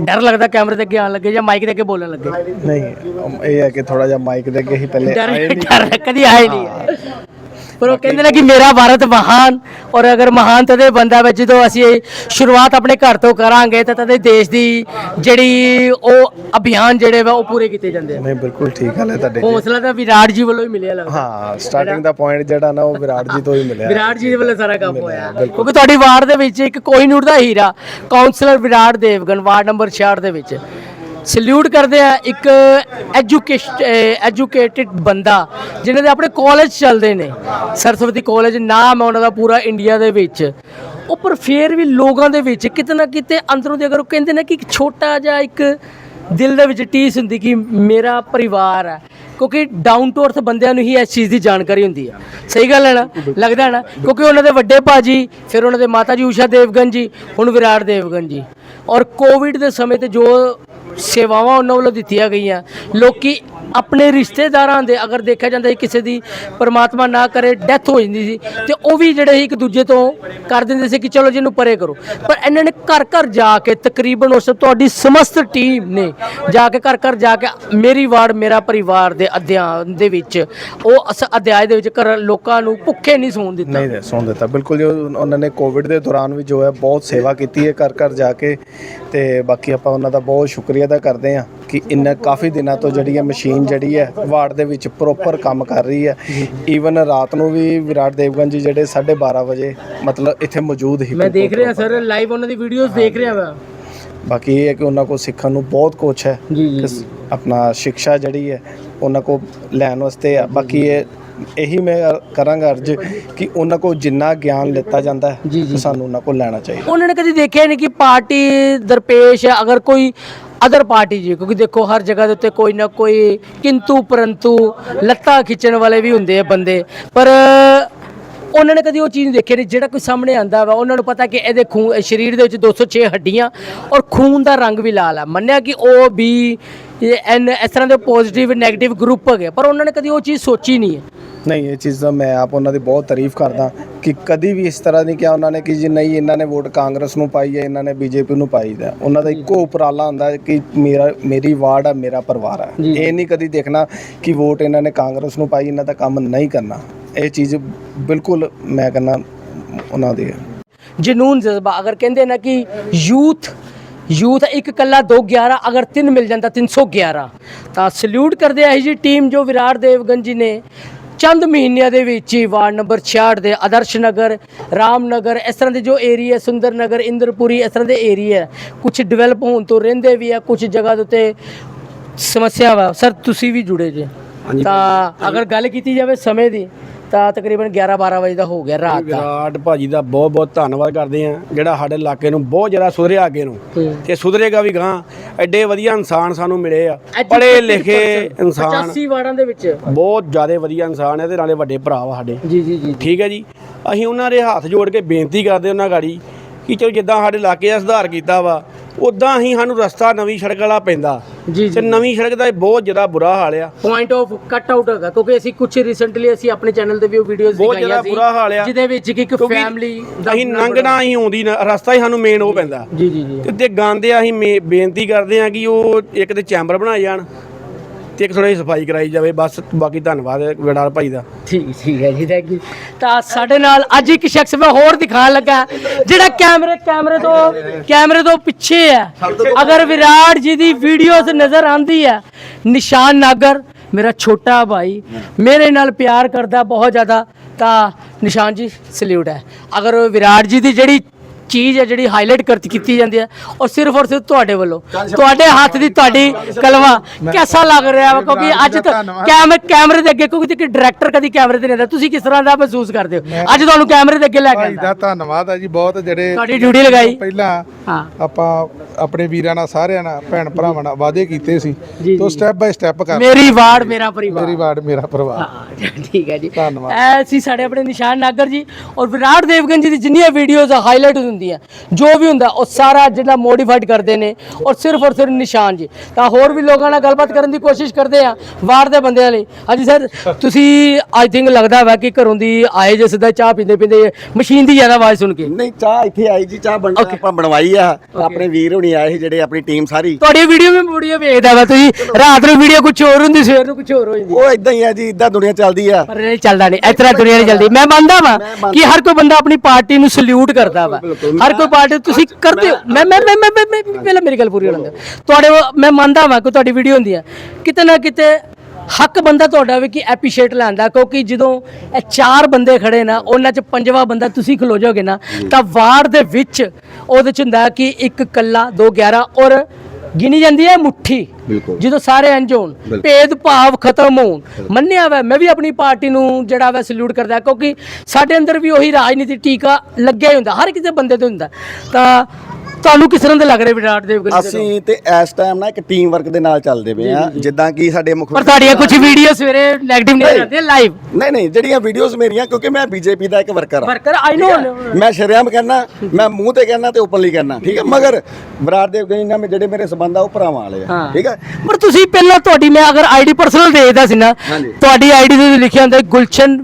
ਡਰ ਲੱਗਦਾ ਕੈਮਰੇ ਤੇ ਅੱਗੇ ਆਉਣ ਲੱਗੇ ਜਾਂ ਮਾਈਕ ਦੇ ਅੱਗੇ ਬੋਲਣ ਲੱਗੇ? ਨਹੀਂ ਅਮ ਇਹ ਹੈ ਕਿ ਥੋੜਾ ਜਿਹਾ ਮਾਈਕ ਦੇ ਅੱਗੇ ਹੀ ਪਹਿਲੇ ਡਰ ਆਏ ਨਹੀਂ ਡਰ ਕਦੀ ਆਏ ਨਹੀਂ। ਪਰ ਉਹ ਕਹਿੰਦੇ ਨੇ ਕਿ ਮੇਰਾ ਭਾਰਤ ਮਹਾਨ ਔਰ ਅਗਰ ਮਹਾਨ ਤਦੇ ਬੰਦਾ ਵਾ ਜਦੋਂ ਅਸੀਂ ਇਹ ਸ਼ੁਰੂਆਤ ਆਪਣੇ ਘਰ ਤੋਂ ਕਰਾਂਗੇ ਤਾਂ ਤਦੇ ਦੇਸ਼ ਦੀ ਜਿਹੜੀ ਉਹ ਅਭਿਆਨ ਜਿਹੜੇ ਵਾ ਉਹ ਪੂਰੇ ਕੀਤੇ ਜਾਂਦੇ ਆ। ਨਹੀਂ ਬਿਲਕੁਲ ਠੀਕ ਹੈ ਤੁਹਾਡੇ। ਹੌਸਲਾ ਤਾਂ ਵਿਰਾਟ ਜੀ ਵੱਲੋਂ ਹੀ ਮਿਲਿਆ ਲੱਗਦਾ। ਹਾਂ ਸਟਾਰਟਿੰਗ ਦਾ ਪੁਆਇੰਟ ਜਿਹੜਾ ਨਾ ਉਹ ਵਿਰਾਟ ਜੀ ਤੋਂ ਹੀ ਮਿਲਿਆ। ਵਿਰਾਟ ਜੀ ਦੇ ਵੱਲੋਂ ਸਾਰਾ ਕੰਮ ਹੋਇਆ। ਕਿਉਂਕਿ ਤੁਹਾਡੀ ਵਾਰਡ ਦੇ ਵਿੱਚ ਇੱਕ ਕੋਹੀਨੂਰ ਦਾ ਹੀਰਾ। Councillor Virat Devgan ward number 66 ਦੇ ਵਿੱਚ। ਸਲੂਟ ਕਰਦੇ ਆ ਇੱਕ ਐਜੂਕੇਸ਼ਨ ਐਜੂਕੇਟਿਡ ਬੰਦਾ ਜਿਨ੍ਹਾਂ ਦੇ ਆਪਣੇ ਕਾਲਜ ਚੱਲਦੇ ਨੇ। ਸਰਸਵਤੀ ਕਾਲਜ ਨਾਮ ਹੈ ਉਹਨਾਂ ਦਾ ਪੂਰਾ ਇੰਡੀਆ ਦੇ ਵਿੱਚ। ਉਹ ਪਰ ਫੇਰ ਵੀ ਲੋਕਾਂ ਦੇ ਵਿੱਚ ਕਿਤੇ ਨਾ ਕਿਤੇ ਅੰਦਰੋਂ ਦੀ ਅਗਰ ਉਹ ਕਹਿੰਦੇ ਨੇ ਕਿ ਇੱਕ ਛੋਟਾ ਜਿਹਾ ਇੱਕ ਦਿਲ ਦੇ ਵਿੱਚ ਟੀਸ ਹੁੰਦੀ ਕਿ ਮੇਰਾ ਪਰਿਵਾਰ ਹੈ ਕਿਉਂਕਿ ਡਾਊਨ ਟੂ ਅਰਥ ਬੰਦਿਆਂ ਨੂੰ ਹੀ ਇਸ ਚੀਜ਼ ਦੀ ਜਾਣਕਾਰੀ ਹੁੰਦੀ ਹੈ ਸਹੀ ਗੱਲ ਹੈ ਨਾ? ਲੱਗਦਾ ਹੈ ਨਾ? ਕਿਉਂਕਿ ਉਹਨਾਂ ਦੇ ਵੱਡੇ ਭਾਜੀ, ਫਿਰ ਉਹਨਾਂ ਦੇ ਮਾਤਾ ਜੀ ਊਸ਼ਾ ਦੇਵਗਨ ਜੀ, ਹੁਣ ਵਿਰਾਟ ਦੇਵਗਨ ਜੀ। ਔਰ ਕੋਵਿਡ ਦੇ ਸਮੇਂ ਤੇ ਜੋ ਸੇਵਾਵਾਂ ਉਹਨਾਂ ਵੱਲੋਂ ਦਿੱਤੀਆਂ ਗਈਆਂ। ਲੋਕੀ ਆਪਣੇ ਰਿਸ਼ਤੇਦਾਰਾਂ ਦੇ ਅਗਰ ਦੇਖਿਆ ਜਾਂਦਾ ਸੀ ਕਿਸੇ ਦੀ ਪਰਮਾਤਮਾ ਨਾ ਕਰੇ ਡੈਥ ਹੋ ਜਾਂਦੀ ਸੀ, ਤੇ ਉਹ ਵੀ ਜਿਹੜੇ ਸੀ ਇੱਕ ਦੂਜੇ ਤੋਂ ਕਰ ਦਿੰਦੇ ਸੀ ਕਿ ਚਲੋ ਜੀ ਇਹਨੂੰ ਪਰੇ ਕਰੋ। ਪਰ ਇਹਨਾਂ ਨੇ ਘਰ ਘਰ ਜਾ ਕੇ ਤਕਰੀਬਨ ਉਸ ਤੁਹਾਡੀ ਸਮਸਤ ਟੀਮ ਨੇ ਜਾ ਕੇ ਘਰ ਘਰ ਜਾ ਕੇ ਮੇਰੀ ਵਾਰਡ, ਮੇਰਾ ਪਰਿਵਾਰ ਦੇ ਅਧਿਆਨ ਦੇ ਵਿੱਚ, ਉਹ ਅਸ ਅਧਿਆਇ ਦੇ ਵਿੱਚ ਕਰ ਲੋਕਾਂ ਨੂੰ ਭੁੱਖੇ ਨਹੀਂ ਸੌਣ ਦਿੱਤਾ। ਨਹੀਂ ਦੇ ਸੁਣ ਦਿੱਤਾ। ਬਿਲਕੁਲ ਜੋ ਉਹਨਾਂ ਨੇ ਕੋਵਿਡ ਦੇ ਦੌਰਾਨ ਵੀ ਜੋ ਹੈ ਬਹੁਤ ਸੇਵਾ ਕੀਤੀ ਹੈ ਘਰ ਘਰ ਜਾ ਕੇ, ਤੇ ਬਾਕੀ ਆਪਾਂ ਉਹਨਾਂ ਦਾ ਬਹੁਤ ਸ਼ੁਕਰੀਆ ਅਦਾ ਕਰਦੇ ਹਾਂ ਕਿ ਇੰਨਾ ਕਾਫੀ ਦਿਨਾਂ ਤੋਂ ਜਿਹੜੀ ਹੈ ਮਸ਼ੀਨ ਜਿਹੜੀ ਹੈ ਵਾਰਡ ਦੇ ਵਿੱਚ ਪ੍ਰੋਪਰ ਕੰਮ ਕਰ ਰਹੀ ਹੈ। ਈਵਨ ਰਾਤ ਨੂੰ ਵੀ ਵਿਰਾਟ ਦੇਵਗਨ ਜੀ ਜਿਹੜੇ 12:30 ਵਜੇ ਮਤਲਬ ਇੱਥੇ ਮੌਜੂਦ ਹੀ ਮੈਂ ਦੇਖ ਰਿਹਾ ਸਰ ਲਾਈਵ ਉਹਨਾਂ ਦੀ ਵੀਡੀਓਜ਼ ਦੇਖ ਰਿਹਾ ਵਾ। ਬਾਕੀ ਇਹ ਹੈ ਕਿ ਉਹਨਾਂ ਕੋਲ ਸਿੱਖਣ ਨੂੰ ਬਹੁਤ ਕੁਛ ਹੈ ਜੀ ਜੀ ਕਿ ਆਪਣਾ ਸਿੱਖਿਆ ਜਿਹੜੀ ਹੈ ਉਹਨਾਂ ਕੋ ਲੈਣ ਵਾਸਤੇ ਆ। ਬਾਕੀ ਇਹ ਇਹੀ ਮੈਂ ਕਰਾਂਗਾ ਅਰਜ ਕਿ ਉਹਨਾਂ ਕੋ ਜਿੰਨਾ ਗਿਆਨ ਲਿੱਤਾ ਜਾਂਦਾ ਹੈ। ਸਾਨੂੰ ਉਹਨਾਂ ਕੋ ਲੈਣਾ ਚਾਹੀਦਾ। ਉਹਨਾਂ ਨੇ ਕਦੀ ਦੇਖਿਆ ਨਹੀਂ ਕਿ ਪਾਰਟੀ ਦਰਪੇਸ਼ ਹੈ ਅਗਰ ਕੋਈ ਅਦਰ ਪਾਰਟੀ ਜੀ, ਕਿਉਂਕਿ ਦੇਖੋ ਹਰ ਜਗ੍ਹਾ ਦੇ ਉੱਤੇ ਕੋਈ ਨਾ ਕੋਈ ਕਿੰਤੂ, ਪਰੰਤੂ, ਲੱਤਾਂ ਖਿੱਚਣ ਵਾਲੇ ਵੀ ਹੁੰਦੇ ਆ ਬੰਦੇ। ਪਰ, ਉਹਨਾਂ ਨੇ ਕਦੀ ਉਹ ਚੀਜ਼ ਨਹੀਂ ਦੇਖੀ ਨਹੀਂ, ਜਿਹੜਾ ਕੋਈ ਸਾਹਮਣੇ ਆਂਦਾ ਵਾ, ਉਹਨਾਂ ਨੂੰ ਪਤਾ ਕਿ ਇਹਦੇ ਖੂਨ ਸਰੀਰ ਦੇ ਵਿੱਚ 206 ਹੱਡੀਆਂ ਔਰ ਖੂਨ ਦਾ ਰੰਗ ਵੀ ਲਾਲ ਆ। ਮੰਨਿਆ ਕਿ ਉਹ ਵੀ ਐਨ ਇਸ ਤਰ੍ਹਾਂ ਦੇ ਪੋਜ਼ਿਟਿਵ ਨੈਗੇਟਿਵ ਗਰੁੱਪ ਹੈਗੇ ਪਰ ਉਹਨਾਂ ਨੇ ਕਦੀ ਉਹ ਚੀਜ਼ ਸੋਚੀ ਨਹੀਂ ਹੈ। ਨਹੀਂ ਇਹ ਚੀਜ਼ ਦਾ ਮੈਂ ਆਪ ਉਹਨਾਂ ਦੀ ਬਹੁਤ ਤਾਰੀਫ ਕਰਦਾ ਕਿ ਕਦੀ ਵੀ ਇਸ ਤਰ੍ਹਾਂ ਨਹੀਂ ਕਿਹਾ ਉਹਨਾਂ ਨੇ ਕਿ ਜੀ ਨਹੀਂ ਇਹਨਾਂ ਨੇ ਵੋਟ ਕਾਂਗਰਸ ਨੂੰ ਪਾਈ ਹੈ ਇਹਨਾਂ ਨੇ ਬੀਜੇਪੀ ਨੂੰ ਪਾਈ ਦਾ ਉਹਨਾਂ ਦਾ ਇੱਕੋ ਉਪਰਾਲਾ ਹੁੰਦਾ ਹੈ ਕਿ ਮੇਰਾ ਮੇਰੀ ਵਾਰਡ ਆ ਮੇਰਾ ਪਰਿਵਾਰ ਹੈ। ਇਹ ਨਹੀਂ ਕਦੀ ਦੇਖਣਾ ਕਿ ਵੋਟ ਇਹਨਾਂ ਨੇ ਕਾਂਗਰਸ ਨੂੰ ਪਾਈ ਇਹਨਾਂ ਦਾ ਕੰਮ ਨਹੀਂ ਕਰਨਾ। ਇਹ ਚੀਜ਼ ਬਿਲਕੁਲ ਮੈਂ ਕਹਿੰਦਾ ਉਹਨਾਂ ਦੀ ਹੈ। ਜਨੂਨ ਜਜ਼ਬਾ ਅਗਰ ਕਹਿੰਦੇ ਨਾ ਕਿ ਯੂਥ ਯੂਥ ਇੱਕ ਕੱਲਾ 211 ਅਗਰ ਤਿੰਨ ਮਿਲ ਜਾਂਦਾ 311 ਤਾਂ ਸਲੂਟ ਕਰਦੇ ਆ ਜੀ ਟੀਮ ਜੋ ਵਿਰਾਟ ਦੇਵਗਨ ਜੀ ਨੇ ਚੰਦ ਮਹੀਨਿਆਂ ਦੇ ਵਿੱਚ ਹੀ ਵਾਰਡ ਨੰਬਰ 66 ਦੇ ਆਦਰਸ਼ ਨਗਰ ਰਾਮਨਗਰ ਇਸ ਤਰ੍ਹਾਂ ਦੇ ਜੋ ਏਰੀਆ ਸੁੰਦਰ ਨਗਰ ਇੰਦਰਪੁਰੀ ਇਸ ਤਰ੍ਹਾਂ ਦੇ ਏਰੀਆ ਕੁਝ ਡਿਵੈਲਪ ਹੋਣ ਤੋਂ ਰਹਿੰਦੇ ਵੀ ਆ ਕੁਝ ਜਗ੍ਹਾ ਦੇ ਉੱਤੇ ਸਮੱਸਿਆ ਵਾ। ਸਰ ਤੁਸੀਂ ਵੀ ਜੁੜੇ ਜੇ। ਤਾਂ ਅਗਰ ਗੱਲ ਕੀਤੀ ਜਾਵੇ ਸਮੇਂ ਦੀ ਤਾਂ ਤਕਰੀਬਨ 11 12 ਵਜੇ ਦਾ ਹੋ ਗਿਆ ਰਾਤ ਦਾ। ਵਿਰਾਟ ਭਾਜੀ ਦਾ ਬਹੁਤ ਬਹੁਤ ਧੰਨਵਾਦ ਕਰਦੇ ਆ ਜਿਹੜਾ ਸਾਡੇ ਇਲਾਕੇ ਨੂੰ ਬਹੁਤ ਜ਼ਿਆਦਾ ਸੁਧਰਿਆ ਅੱਗੇ ਨੂੰ। ਤੇ ਸੁਧਰੇਗਾ ਵੀ ਗਾਂ ਐਡੇ ਵਧੀਆ ਇਨਸਾਨ ਸਾਨੂੰ ਮਿਲੇ ਆ। ਪੜ੍ਹੇ ਲਿਖੇ ਇਨਸਾਨ। 85 ਵਾਰਡਾਂ ਦੇ ਵਿੱਚ। ਬਹੁਤ ਜ਼ਿਆਦਾ ਵਧੀਆ ਇਨਸਾਨ ਹੈ ਤੇ ਨਾਲੇ ਵੱਡੇ ਭਰਾ ਵਾ ਸਾਡੇ। ਜੀ ਜੀ ਜੀ ਠੀਕ ਹੈ ਜੀ? ਅਸੀਂ ਉਹਨਾਂ ਦੇ ਹੱਥ ਜੋੜ ਕੇ ਬੇਨਤੀ ਕਰਦੇ ਉਹਨਾਂ ਗਾੜੀ ਕਿ ਚਲੋ ਜਿੱਦਾਂ ਸਾਡੇ ਇਲਾਕੇ ਦਾ ਸੁਧਾਰ ਕੀਤਾ ਵਾ ਉਦਾਂ ਹੀ ਸਾਨੂੰ ਰਸਤਾ ਨਵੀਂ ਸੜਕ ਵਾਲਾ ਪੈਂਦਾ। ਜੀ ਤੇ ਜੀ ਨਵੀਂ ਸੜਕ ਦਾ ਬਹੁਤ ਜ਼ਿਆਦਾ ਬੁਰਾ ਹਾਲ ਆ। ਪੁਆਇੰਟ ਆਫ ਕੱਟ ਆਊਟ ਹੈਗਾ ਕਿਉਂਕਿ ਅਸੀਂ ਕੁਝ ਰੀਸੈਂਟਲੀ ਅਸੀਂ ਆਪਣੇ ਚੈਨਲ ਤੇ ਵੀ ਉਹ ਵੀਡੀਓਜ਼ ਬਹੁਤ ਦਿਖਾਈਆਂ ਜ਼ਿਆਦਾ ਸੀ ਬੁਰਾ ਹਾਲ ਆ। ਜਿਹਦੇ ਵਿੱਚ ਕਿ ਇੱਕ ਕਿਉਂਕਿ ਫੈਮਿਲੀ ਅਸੀਂ ਲੰਘਣਾ ਹੀ ਆਉਂਦੀ ਨਾ ਰਸਤਾ ਹੀ ਸਾਨੂੰ ਮੇਨ ਉਹ ਪੈਂਦਾ। ਜੀ ਜੀ ਜੀ। ਤੇ ਤੇ ਗਾਉਂਦੇ ਆ ਅਸੀਂ ਮੇ- ਬੇਨਤੀ ਕਰਦੇ ਆ ਕਿ ਉਹ ਇੱਕ ਤੇ ਚੈਂਬਰ ਬਣਾਏ ਜਾਣ ਤੇ ਇੱਕ ਥੋੜੀ ਸਫ਼ਾਈ ਕਰਾਈ ਜਾਵੇ, ਬਸ ਬਾਕੀ ਧੰਨਵਾਦ ਗੜਾਲ ਭਾਈ ਦਾ। ਠੀਕ ਠੀਕ ਹੈ ਜੀ ਥੈਂਕ ਯੂ ਤਾਂ ਸਾਡੇ ਨਾਲ ਅੱਜ ਇੱਕ ਸ਼ਖਸ ਮੈਂ ਹੋਰ ਦਿਖਾਉਣ ਲੱਗਾ, ਜਿਹੜਾ ਕੈਮਰੇ ਕੈਮਰੇ ਤੋਂ ਕੈਮਰੇ ਤੋਂ ਪਿੱਛੇ ਹੈ। ਅਗਰ ਵਿਰਾਟ ਜੀ ਦੀ ਵੀਡੀਓਜ਼ ਨਜ਼ਰ ਆਂਦੀ ਹੈ, ਨਿਸ਼ਾਨ ਨਾਗਰ, ਮੇਰਾ ਛੋਟਾ ਭਾਈ, ਮੇਰੇ ਨਾਲ ਪਿਆਰ ਕਰਦਾ ਬਹੁਤ ਜ਼ਿਆਦਾ, ਤਾਂ ਨਿਸ਼ਾਨ ਜੀ ਸਲੂਟ ਹੈ। ਅਗਰ ਵਿਰਾਟ ਜੀ ਦੀ ਜਿਹੜੀ ਚੀਜ਼ ਹੈ ਜਿਹੜੀ ਹਾਈਲਾਈਟ ਕਰ ਕੀਤੀ ਜਾਂਦੀ ਹੈ ਔਰ ਸਿਰਫ ਔਰ ਸਿਰਫ ਤੁਹਾਡੇ ਵੱਲੋਂ। ਤੁਹਾਡੇ ਹੱਥ ਦੀ ਤੁਹਾਡੀ ਕਲਮਾ ਕਿਹਦਾ ਲੱਗ ਰਿਹਾ ਵਾ? ਕਿਉਂਕਿ ਅੱਜ ਤਾਂ ਕੈਮਰੇ ਕੈਮਰੇ ਦੇ ਅੱਗੇ ਕਿਉਂਕਿ ਕਿ ਡਾਇਰੈਕਟਰ ਕਦੀ ਕੈਮਰੇ ਤੇ ਨਹੀਂ ਹੁੰਦਾ ਤੁਸੀਂ ਕਿਸ ਤਰ੍ਹਾਂ ਦਾ ਮਹਿਸੂਸ ਕਰਦੇ ਹੋ? ਅੱਜ ਤੁਹਾਨੂੰ ਕੈਮਰੇ ਦੇ ਅੱਗੇ ਲੈ ਕੇ ਭਾਈ ਦਾ ਧੰਨਵਾਦ ਆ ਜੀ ਬਹੁਤ ਜਿਹੜੇ ਤੁਹਾਡੀ ਡਿਊਟੀ ਲਗਾਈ। ਪਹਿਲਾਂ ਆਪਾਂ ਆਪਣੇ ਵੀਰਾਂ ਨਾਲ ਸਾਰਿਆਂ ਨਾਲ ਭੈਣ ਭਰਾਵਾਂ ਨਾਲ ਵਾਅਦੇ ਕੀਤੇ ਸੀ। ਤੋਂ। ਸਟੈਪ ਬਾਈ ਸਟੈਪ ਕਰ ਮੇਰੀ ਵਾਰਡ ਮੇਰਾ ਪਰਿਵਾਰ। ਮੇਰੀ ਵਾਰਡ ਮੇਰਾ ਪਰਿਵਾਰ। ਹਾਂ ਠੀਕ ਹੈ ਜੀ। ਧੰਨਵਾਦ। ਐ ਸੀ ਸਾਡੇ ਆਪਣੇ ਨਿਸ਼ਾਨ ਨਾਗਰ ਜੀ ਔਰ ਵਿਰਾਟ ਦੇਵਗਨ ਜੀ ਦੀ ਜਿੰਨੀਆਂ ਵੀਡੀਓਜ਼ ਹਾਈਲਾਈਟ ਹੁੰਦੀਆਂ ਜੋ ਵੀ ਹੁੰਦਾ ਉਹ ਸਾਰਾ ਜਿਹੜਾ ਮੋਡੀਫਾਈਡ ਕਰਦੇ ਨੇ ਔਰ ਸਿਰਫ ਔਰ ਸਿਰਫ ਨਿਸ਼ਾਨ ਜੀ। ਤਾਂ ਹੋਰ ਵੀ ਲੋਕਾਂ ਨਾਲ ਗੱਲਬਾਤ ਕਰਨ ਦੀ ਕੋਸ਼ਿਸ਼ ਕਰਦੇ ਆ ਵਾਰ ਦੇ ਬੰਦਿਆਂ ਲਈ। ਹਾਂਜੀ ਸਰ ਤੁਸੀਂ ਆਈ ਥਿੰਕ ਲੱਗਦਾ ਵਾ ਕਿ ਘਰੋਂ ਦੀ ਆਏ ਜੇ ਸਿੱਧਾ ਚਾਹ ਪੀਂਦੇ ਪੀਂਦੇ ਮਸ਼ੀਨ ਦੀ ਜ਼ਿਆਦਾ ਆਵਾਜ਼ ਸੁਣ ਕੇ। ਨਹੀਂ ਚਾਹ ਇੱਥੇ ਆਈ ਜੀ ਚਾਹ ਬਣ ਆਪਾਂ ਬਣਵਾਈ ਆ। ਆਪਣੇ ਵੀਰ ਹੁਣੀ ਆਏ ਜਿਹੜੇ ਆਪਣੀ ਟੀਮ ਸਾਰੀ। ਤੁਹਾਡੀ ਵੀਡੀਓ ਮੈਂ ਵੀਡੀਓ ਵੇਖਦਾ ਵਾ ਤੁਸੀਂ। ਰਾਤ ਨੂੰ ਵੀਡੀਓ ਕੁਝ ਹੋਰ ਹੁੰਦੀ ਸਵੇਰ ਨੂੰ ਕੁਝ ਹੋਰ ਹੋ ਜਾਂਦੀ। ਉਹ ਇਦਾਂ ਹੀ ਆ ਜੀ ਇਦਾਂ ਦੁਨੀਆ ਚੱਲਦੀ ਆ। ਪਰ ਇਹ ਚੱਲਦਾ ਨਹੀਂ। ਇਸ ਤਰ੍ਹਾਂ ਦੁਨੀਆ ਨਹੀਂ ਚੱਲਦੀ। ਮੈਂ ਮੰਨਦਾ ਵਾਂ ਕਿ ਹਰ ਕੋਈ ਬੰਦਾ ਆਪਣੀ ਪਾਰਟੀ ਨੂੰ ਸਲੂਟ ਕਰਦਾ ਵਾ। ਹਰ ਕੋਈ ਪਾਰਟੀ ਤੁਸੀਂ ਕਰਦੇ ਹੋ। ਮੈਂ ਮੈਂ ਮੈਂ ਮੈਂ- ਮੈਂ ਮੈਂ- ਪਹਿਲਾਂ ਮੇਰੀ ਗੱਲ ਪੂਰੀ ਹੋਣ ਦਿਓ। ਤੁਹਾਡੇ ਉਹ- ਮੈਂ ਮੰਨਦਾ ਵਾਂ ਕਿ ਤੁਹਾਡੀ ਵੀਡੀਓ ਹੁੰਦੀ ਹੈ ਕਿਤੇ ਨਾ ਕਿਤੇ ਹੱਕ ਬੰਦਾ ਤੁਹਾਡਾ ਵੀ ਕਿ ਐਪਰੀਸ਼ੀਏਟ ਲੈਂਦਾ ਕਿਉਂਕਿ ਜਦੋਂ ਇਹ ਚਾਰ ਬੰਦੇ ਖੜੇ ਨਾ ਉਹਨਾਂ ਚ ਪੰਜਵਾਂ ਬੰਦਾ ਤੁਸੀਂ ਖਲੋ ਜਾਓਗੇ ਨਾ ਤਾਂ ਵਾਰਡ ਦੇ ਵਿੱਚ ਉਹਦੇ ਚ ਹੁੰਦਾ ਕਿ ਇੱਕ ਕੱਲਾ ਦੋ 11 ਔਰ ਗਿਣੀ ਜਾਂਦੀ ਹੈ ਮੁੱਠੀ ਜਦੋਂ ਸਾਰੇ ਇੰਜ ਹੋਣ। ਭੇਦ ਭਾਵ ਖਤਮ ਹੋਣ। ਮੰਨਿਆ ਵਾ ਮੈਂ ਵੀ ਆਪਣੀ ਪਾਰਟੀ ਨੂੰ ਜਿਹੜਾ ਵਾ ਸਲੂਟ ਕਰਦਾ ਕਿਉਂਕਿ ਸਾਡੇ ਅੰਦਰ ਵੀ ਉਹੀ ਰਾਜਨੀਤੀ ਟੀਕਾ ਲੱਗਿਆ ਹੁੰਦਾ ਹਰ ਕਿਸੇ ਬੰਦੇ ਤੇ ਹੁੰਦਾ। ਤਾਂ ਤੁਹਾਨੂੰ ਕਿਸ ਤਰ੍ਹਾਂ ਦੇ ਲੱਗ ਰਿਹਾ ਵਿਰਾਟ ਦੇਵਗਨ ਜੀ ਦੇ ਅਸੀਂ ਤੇ? ਇਸ ਟਾਈਮ ਨਾ ਇੱਕ ਟੀਮ ਵਰਕ ਦੇ ਨਾਲ ਚੱਲਦੇ ਪਏ ਆ ਜਿੱਦਾਂ ਕਿ ਸਾਡੇ ਮੁੱਖ ਪਰ ਤੁਹਾਡੀਆਂ ਕੁਝ ਵੀਡੀਓ ਸਵੇਰੇ 네ਗੇਟਿਵ ਨਹੀਂ। ਜਾਂਦੀਆਂ ਲਾਈਵ ਨਹੀਂ ਨਹੀਂ ਜਿਹੜੀਆਂ ਵੀਡੀਓਜ਼ ਮੇਰੀਆਂ ਕਿਉਂਕਿ ਮੈਂ ਬੀਜੇਪੀ ਦਾ ਇੱਕ ਵਰਕਰ ਆ ਵਰਕਰ ਆਈ ਨੋ ਮੈਂ ਸ਼ਰਿਆਮ ਕਹਿਣਾ ਮੈਂ ਮੂੰਹ ਤੇ ਕਹਿਣਾ ਤੇ ਓਪਨਲੀ ਕਹਿਣਾ ਠੀਕ ਹੈ? ਮਗਰ ਵਿਰਾਟ ਦੇਵ ਗਈ ਨਾਲ ਜਿਹੜੇ ਮੇਰੇ ਸਬੰਧ ਆ ਉਹ ਭਰਾਵਾਂ ਵਾਲੇ ਆ। ਠੀਕ ਹੈ? ਪਰ ਤੁਸੀਂ ਪਹਿਲਾਂ ਤੁਹਾਡੀ ਮੈਂ ਅਗਰ ਆਈਡੀ ਪਰਸਨਲ ਦੇਖਦਾ ਸੀ ਨਾ। ਤੁਹਾਡੀ ਆਈਡੀ ਤੇ ਲਿਖਿਆ ਹੁੰਦਾ ਗੁਲਸ਼ਨ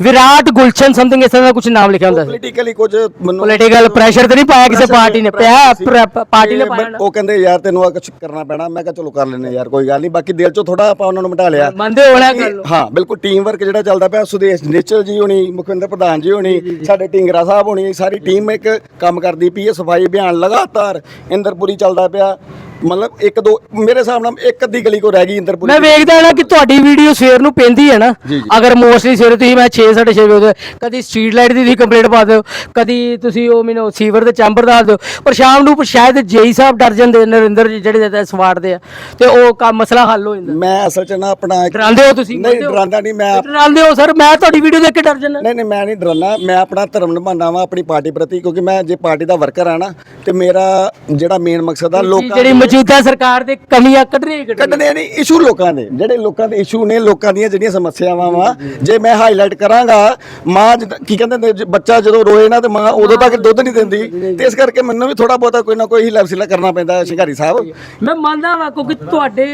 ਵਿਰਾਟ ਗੁਲਸ਼ਨ ਸਮਥਿੰਗ ਇਸ ਤਰ੍ਹਾਂ ਦਾ ਕੁਝ ਨਾਮ ਲਿਖਿਆ ਹੁੰਦਾ ਸੀ। ਪੋਲੀਟੀਕਲੀ ਕੁਝ ਮੈਨੂੰ ਪੋਲੀਟੀਕਲ ਪ੍ਰੈਸ਼ਰ ਤੇ ਨਹੀਂ ਪਾਇਆ ਕਿਸੇ ਪਾਰਟੀ ਨੇ ਪਿਆ ਪ੍ਰ- ਪਾਰਟੀ ਨੇ ਤੇ ਪਾਇਆ ਨਾ। ਉਹ ਕਹਿੰਦੇ ਯਾਰ ਤੈਨੂੰ ਆ ਕੁਝ ਕਰਨਾ ਪੈਣਾ। ਮੈਂ ਕਿਹਾ ਚਲੋ ਕਰ ਲੈਨੇ ਯਾਰ ਕੋਈ ਗੱਲ ਨਹੀਂ। ਬਾਕੀ ਦਿਲ ਚੋਂ ਥੋੜਾ ਆਪਾਂ ਉਹਨਾਂ ਨੂੰ ਮਿਟਾ ਲਿਆ। ਮੰਨਦੇ ਹੋ ਨਾ ਕਰ ਲਓ ਹਾਂ ਬਿਲਕੁਲ ਟੀਮ ਵਰਕ ਜਿਹੜਾ ਚੱਲਦਾ ਪਿਆ ਸੁਦੇਸ਼ ਨਿਚਲ ਜੀ ਹੋਣੀ ਮੁਖਵਿੰਦਰ ਪ੍ਰਧਾਨ ਜੀ ਹੋਣੀ ਸਾਡੇ ਢਿੰਗਰਾ ਸਾਹਿਬ ਹੋਣੀ ਸਾਰੀ ਟੀਮ ਇੱਕ ਕੰਮ ਕਰਦੀ ਪਈ ਹੈ ਸਫ਼ਾਈ ਅਭਿਆਨ ਲਗਾਤਾਰ ਇੰਦਰਪੁਰੀ ਚੱਲਦਾ ਪਿਆ। ਮਤਲਬ ਇੱਕ ਦੋ ਮੇਰੇ ਹਿਸਾਬ ਨਾਲ ਇੱਕ ਅੱਧੀ ਗਲੀ ਕੋ ਰਹਿ ਗਈ ਇੰਦਰਪੁਰੀ ਮੈਂ ਵੇਖਦਾ ਨਾ ਕਿ ਤੁਹਾਡੀ ਵੀਡੀਓ ਸਵੇਰ ਨੂੰ ਪੈਂਦੀ ਹੈ ਨਾ। ਅਗਰ ਮੋਸਟਲੀ ਸਵੇਰੇ ਤੁਸੀਂ ਮੈਂ 6 6:30 ਵਜੇ ਕਦੀ ਸਟਰੀਟ ਲਾਈਟ ਦੀ ਤੁਸੀਂ ਕੰਪਲੀਟ ਪਾ ਦਿਓ ਕਦੀ ਤੁਸੀਂ ਉਹ ਮੈਨੂੰ ਸੀਵਰ ਦੇ ਚੈਂਬਰ ਦਾ ਦਿਓ ਪਰ ਸ਼ਾਮ ਨੂੰ ਸ਼ਾਇਦ ਜੇਈ ਸਾਹਿਬ ਡਰ ਜਾਂਦੇ ਨਰਿੰਦਰ ਜੀ ਜਿਹੜੇ ਤੇ ਸਵਾਰਦੇ ਆ ਤੇ ਉਹ ਕੰਮ ਮਸਲਾ ਹੱਲ ਹੋ ਜਾਂਦਾ। ਮੈਂ ਅਸਲ ਚ ਨਾ ਆਪਣਾ ਡਰਾਉਂਦੇ ਹੋ ਤੁਸੀਂ? ਨਹੀਂ ਡਰਾਉਂਦਾ ਨਹੀਂ ਮੈਂ ਡਰਾਉਂਦੇ ਹੋ ਸਰ? ਮੈਂ ਤੁਹਾਡੀ ਵੀਡੀਓ ਦੇਖ ਕੇ ਡਰ ਜਾਂਦਾ। ਨਹੀਂ ਨਹੀਂ ਮੈਂ ਨਹੀਂ ਡਰਾਉਂਦਾ ਮੈਂ ਆਪਣਾ ਧਰਮ ਨਿਭਾਉਂਦਾ ਵਾਂ ਆਪਣੀ ਪਾਰਟੀ ਪ੍ਰਤੀ ਕਿਉਂਕਿ ਮੈਂ ਜੇ ਪਾਰਟੀ ਦਾ ਵਰਕਰ ਆ ਨਾ ਤੇ ਮੇਰਾ ਜਿਹੜਾ ਮੇਨ ਮਕਸਦ ਆ ਲੋਕਾਂ ਮੌਜੂਦਾ ਸਰਕਾਰ ਦੇ ਕਮੀਆਂ ਕੱਢਣੀਆਂ ਹੀ ਕੱਢਣੀਆਂ। ਕੱਢਣੇ ਨਹੀਂ ਇਸ਼ੂ ਲੋਕਾਂ ਦੇ। ਜਿਹੜੇ ਲੋਕਾਂ ਦੇ ਇਸ਼ੂ ਨੇ ਲੋਕਾਂ ਦੀਆਂ ਜਿਹੜੀਆਂ ਸਮੱਸਿਆਵਾਂ ਵਾ ਜੇ ਮੈਂ ਹਾਈਲਾਈਟ ਕਰਾਂਗਾ ਮਾਂ ਜਿੱਦਾਂ- ਕੀ ਕਹਿੰਦੇ ਨੇ ਜੇ ਬੱਚਾ ਜਦੋਂ ਰੋਏ ਨਾ ਤੇ ਮਾਂ ਉਦੋਂ ਤੱਕ ਦੁੱਧ ਨਹੀਂ ਦਿੰਦੀ। ਤੇ ਇਸ ਕਰਕੇ ਮੈਨੂੰ ਵੀ ਥੋੜਾ ਬਹੁਤਾ ਕੋਈ ਨਾ ਕੋਈ ਹਿਲਾ ਵਸੀਲਾ ਕਰਨਾ ਪੈਂਦਾ ਸ਼ਿਕਾਰੀ ਸਾਹਿਬ। ਮੈਂ ਮੰਨਦਾ ਵਾਂ ਕਿਉਂਕਿ ਤੁਹਾਡੇ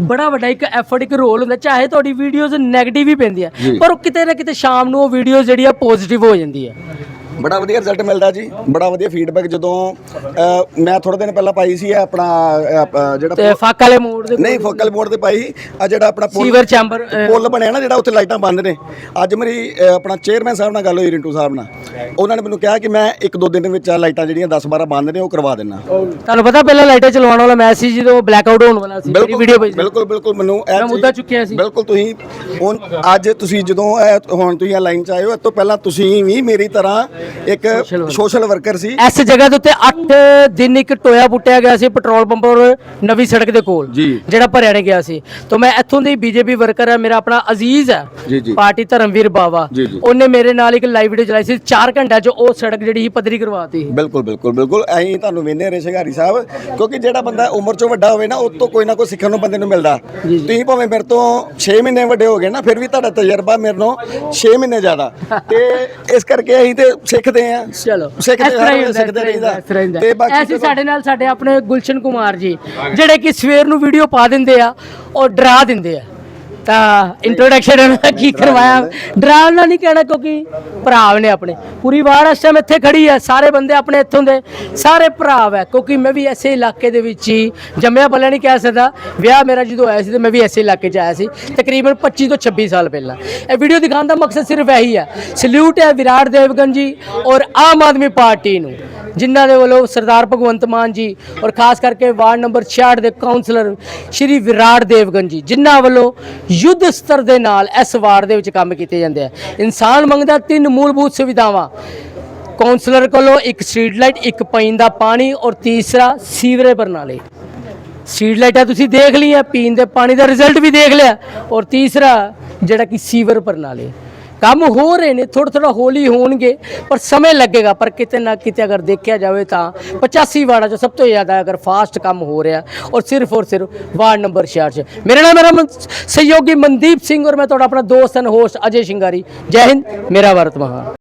ਬੜਾ ਵੱਡਾ ਇੱਕ ਐਫਰਟ ਇੱਕ ਰੋਲ ਹੁੰਦਾ ਚਾਹੇ ਤੁਹਾਡੀ ਵੀਡੀਓਜ਼ 네ਗੇਟਿਵ ਹੀ ਪੈਂਦੀਆਂ ਪਰ ਉਹ ਕਿਤੇ ਨਾ ਕਿਤੇ ਸ਼ਾਮ ਨੂੰ ਉਹ ਵੀਡੀਓ ਜਿਹੜੀ ਆ ਪੋਜ਼ਿਟਿਵ ਹੋ ਜਾਂਦੀ ਹੈ ਬੜਾ ਵਧੀਆ ਰਿਜ਼ਲਟ ਮਿਲਦਾ ਜੀ ਬੜਾ ਵਧੀਆ ਫੀਡਬੈਕ ਜਦੋਂ ਅਹ, ਮੈਂ ਥੋੜੇ ਦਿਨ ਪਹਿਲਾਂ ਪਾਈ ਸੀ ਆਪਣਾ ਅਹ, ਅਹ, ਤੇ ਜਿਹੜਾ ਫੱਕ ਵਾਲੇ ਮੋੜ ਦੇ ਨਹੀਂ ਫੋਕਲ ਬੋਰਡ ਤੇ ਪਾਈ ਆ ਜਿਹੜਾ ਆਪਣਾ ਪੁੱਲ- ਸੀਵਰ ਚੈਂਬਰ ਪੁੱਲ ਬਣਿਆ ਨਾ ਜਿਹੜਾ ਉੱਥੇ ਲਾਈਟਾਂ ਬੰਦ ਨੇ। ਅੱਜ ਮੇਰੀ ਅਹ, ਆਪਣਾ ਚੇਅਰਮੈਨ ਸਾਹਿਬ ਨਾਲ ਗੱਲ ਹੋਈ ਰਿੰਟੂ ਸਾਹਿਬ ਨਾਲ। ਉਹਨਾਂ ਨੇ ਮੈਨੂੰ ਕਿਹਾ ਕਿ ਮੈਂ ਇੱਕ ਦੋ ਦਿਨ ਵਿੱਚ ਆਹ ਲਾਈਟਾਂ ਜਿਹੜੀਆਂ 10 12 ਬੰਦ ਨੇ ਉਹ ਕਰਵਾ ਦੇਣਾ ਤੁਹਾਨੂੰ ਪਤਾ ਪਹਿਲਾਂ ਲਾਈਟਾਂ ਚਲਵਾਉਣ ਵਾਲਾ ਮੈਸੇਜ ਜਦੋਂ ਬਲੈਕ ਆਊਟ ਹੋਣ ਵਾਲਾ ਸੀ ਮੇਰੀ ਵੀਡੀਓ ਪਈ ਬਿਲਕੁਲ ਬਿਲਕੁਲ ਮੈਨੂੰ ਇਹ ਮੈਂ ਮੁੱਦਾ ਚੁੱਕਿਆ ਸੀ। ਬਿਲਕੁਲ ਤੁਸੀਂ ਹੁਣ ਅੱਜ ਤੁਸੀਂ ਜਦੋਂ ਇਹ ਹੁਣ ਤੁਸੀਂ ਇਹ ਲਾਈਨ ਚ ਆਏ ਹੋ ਇਸ ਤੋਂ ਪਹਿਲਾਂ ਤੁਸੀਂ ਵੀ ਮੇਰੀ ਤਰ੍ਹਾਂ ਇੱਕ ਸੋਸ਼ਲ ਵਰਕਰ ਸੀ। ਇਸ ਜਗ੍ਹਾ ਦੇ ਉੱਤੇ 8 ਦਿਨ ਇੱਕ ਟੋਇਆ ਪੁੱਟਿਆ ਗਿਆ ਸੀ ਪੈਟਰੋਲ ਪੰਪ ਔਰ ਨਵੀਂ ਸੜਕ ਦੇ ਕੋਲ। ਜਿਹੜਾ ਭਰਿਆ ਨੇ ਗਿਆ ਸੀ। ਤਾਂ ਮੈਂ ਇੱਥੋਂ ਦੀ ਬੀਜੇਪੀ ਵਰਕਰ ਹੈ ਮੇਰਾ ਆਪਣਾ ਅਜ਼ੀਜ਼ ਹੈ। ਪਾਰਟੀ ਧਰਮਵੀਰ ਬਾਵਾ। ਉਹਨੇ ਮੇਰੇ ਨਾਲ ਇੱਕ ਲਾਈਵ ਵੀਡੀਓ ਚਲਾਈ ਸੀ 4 ਘੰਟਿਆਂ 'ਚ ਉਹ ਸੜਕ ਜਿਹੜੀ ਸੀ ਪੱਧਰੀ ਕਰਵਾਤੀ। ਸੀ ਬਿਲਕੁਲ ਬਿਲਕੁਲ ਬਿਲਕੁਲ। ਐਂ ਤੁਹਾਨੂੰ ਵੇਂਦੇ ਰਹੇ ਸ਼ਿੰਗਾਰੀ ਸਾਹਿਬ ਕਿਉਂਕਿ ਜਿਹੜਾ ਬੰਦਾ ਉਮਰ ਚੋਂ ਵੱਡਾ ਹੋਵੇ ਨਾ ਉਹ ਤੋਂ ਕੋਈ ਨਾ ਕੋਈ ਸਿੱਖਣ ਨੂੰ ਬੰਦੇ ਨੂੰ ਮਿਲਦਾ। ਤੁਸੀਂ ਭਾਵੇਂ ਮੇਰੇ ਤੋਂ 6 ਮਹੀਨੇ ਵੱਡੇ ਹੋ ਗਏ ਨਾ ਫਿਰ ਵੀ ਤੁਹਾਡਾ ਤਜਰਬਾ ਮੇਰੇ ਤੋਂ 6 ਮਹੀਨੇ ਜ਼ਿਆਦਾ। ਤੇ ਇਸ ਕਰਕੇ ਅਸੀਂ ਤੇ ਸਿੱਖਦੇ ਆਂ ਚਲੋ ਸਿੱਖਦੇ ਇਸ ਤਰ੍ਹਾਂ ਹੀ ਹਾਂ, ਹੁੰਦਾ, ਸਿੱਖਦੇ ਇਸ ਤਰ੍ਹਾਂ ਹੀ ਹੁੰਦਾ, ਰਹੀਦਾ। ਇਸ ਤਰ੍ਹਾਂ ਹੀ ਹੁੰਦਾ। ਤੇ ਬਾਕੀ ਐਸੇ ਚਲੋ- ਸਾਡੇ ਨਾਲ ਸਾਡੇ ਆਪਣੇ ਗੁਲਸ਼ਨ ਕੁਮਾਰ ਜੀ ਜਿਹੜੇ ਕਿ ਸਵੇਰ ਨੂੰ ਵੀਡੀਓ ਪਾ ਦਿੰਦੇ ਆ ਔਰ ਡਰਾ ਦਿੰਦੇ ਆ ਤਾਂ ਇੰਟਰੋਡਕਸ਼ਨ ਉਹਨਾਂ ਕੀ ਕਰਵਾਇਆ? ਡਰਾਉਣਾ ਨਹੀਂ ਕਹਿਣਾ ਕਿਉਂਕਿ ਭਰਾਵ ਨੇ ਆਪਣੇ। ਪੂਰੀ ਵਾਰ ਇਸ ਟਾਈਮ ਇੱਥੇ ਖੜੀ ਹੈ ਸਾਰੇ ਬੰਦੇ ਆਪਣੇ ਇੱਥੋਂ ਦੇ, ਸਾਰੇ ਭਰਾਵ ਹੈ ਕਿਉਂਕਿ ਮੈਂ ਵੀ ਐਸੇ ਇਲਾਕੇ ਦੇ ਵਿੱਚ ਹੀ ਜੰਮਿਆ ਪਲਿਆ ਨਹੀਂ ਕਹਿ ਸਕਦਾ। ਵਿਆਹ ਮੇਰਾ ਜਦੋਂ ਹੋਇਆ ਸੀ ਤੇ ਮੈਂ ਵੀ ਐਸੇ ਇਲਾਕੇ 'ਚ ਆਇਆ ਸੀ, ਤਕਰੀਬਨ 25 ਤੋਂ 26 ਸਾਲ ਪਹਿਲਾਂ। ਇਹ ਵੀਡੀਓ ਦਿਖਾਉਣ ਦਾ ਮਕਸਦ ਸਿਰਫ ਇਹੀ ਹੈ ਸਲੂਟ ਹੈ ਵਿਰਾਟ ਦੇਵਗਨ ਜੀ ਔਰ ਆਮ ਆਦਮੀ ਪਾਰਟੀ ਨੂੰ, ਜਿਨ੍ਹਾਂ ਦੇ ਵੱਲੋਂ ਸਰਦਾਰ ਭਗਵੰਤ ਮਾਨ ਜੀ ਔਰ ਖਾਸ ਕਰਕੇ ਵਾਰਡ ਨੰਬਰ 66 ਦੇ ਕਾਉਂਸਲਰ ਸ਼੍ਰੀ ਵਿਰਾਟ ਦੇਵਗਨ ਜੀ, ਜਿਨ੍ਹਾਂ ਵੱਲੋਂ ਯੁੱਧ ਸਤਰ ਦੇ ਨਾਲ ਇਸ ਵਾਰ ਦੇ ਵਿੱਚ ਕੰਮ ਕੀਤੇ ਜਾਂਦੇ ਆ। ਇਨਸਾਨ ਮੰਗਦਾ ਤਿੰਨ ਮੂਲਭੂਤ ਸੁਵਿਧਾਵਾਂ। ਕਾਉਂਸਲਰ ਕੋਲੋਂ ਇੱਕ ਸਟਰੀਟ ਲਾਈਟ ਇੱਕ ਪੀਣ ਦਾ ਪਾਣੀ ਔਰ ਤੀਸਰਾ ਸੀਵਰੇਜ ਪ੍ਰਣਾਲੀ। ਸਟਰੀਟ ਲਾਈਟਾਂ ਤੁਸੀਂ ਦੇਖ ਲਈਆਂ, ਪੀਣ ਦੇ ਪਾਣੀ ਦਾ ਰਿਜ਼ਲਟ ਵੀ ਦੇਖ ਲਿਆ ਔਰ ਤੀਸਰਾ ਜਿਹੜਾ ਕਿ ਸੀਵਰ ਪ੍ਰਣਾਲੀ। ਕੰਮ ਹੋ ਰਹੇ ਨੇ ਥੋੜਾ ਥੋੜਾ ਹੌਲੀ ਹੋਣਗੇ, ਪਰ ਸਮੇਂ ਲੱਗੇਗਾ। ਪਰ ਕਿਤੇ ਨਾ ਕਿਤੇ ਅਗਰ ਦੇਖਿਆ ਜਾਵੇ ਤਾਂ 85 ਵਾਰਡਾਂ 'ਚ ਸਭ ਤੋਂ ਜ਼ਿਆਦਾ ਅਗਰ ਫਾਸਟ ਕੰਮ ਹੋ ਰਿਹਾ ਔਰ ਸਿਰਫ ਔਰ ਸਿਰਫ ਵਾਰਡ ਨੰਬਰ 66 'ਚ। ਮੇਰਾ ਨਾਮ ਮੇਰਾ ਮਨ- ਸਹਿਯੋਗੀ ਮਨਦੀਪ ਸਿੰਘ ਔਰ ਮੈਂ ਤੁਹਾਡਾ ਆਪਣਾ ਦੋਸਤ ਐਂਡ ਹੋਸਟ ਅਜੇ ਸ਼ਿੰਗਾਰੀ। ਜੈ ਹਿੰਦ, ਮੇਰਾ ਭਾਰਤ ਮਹਾਨ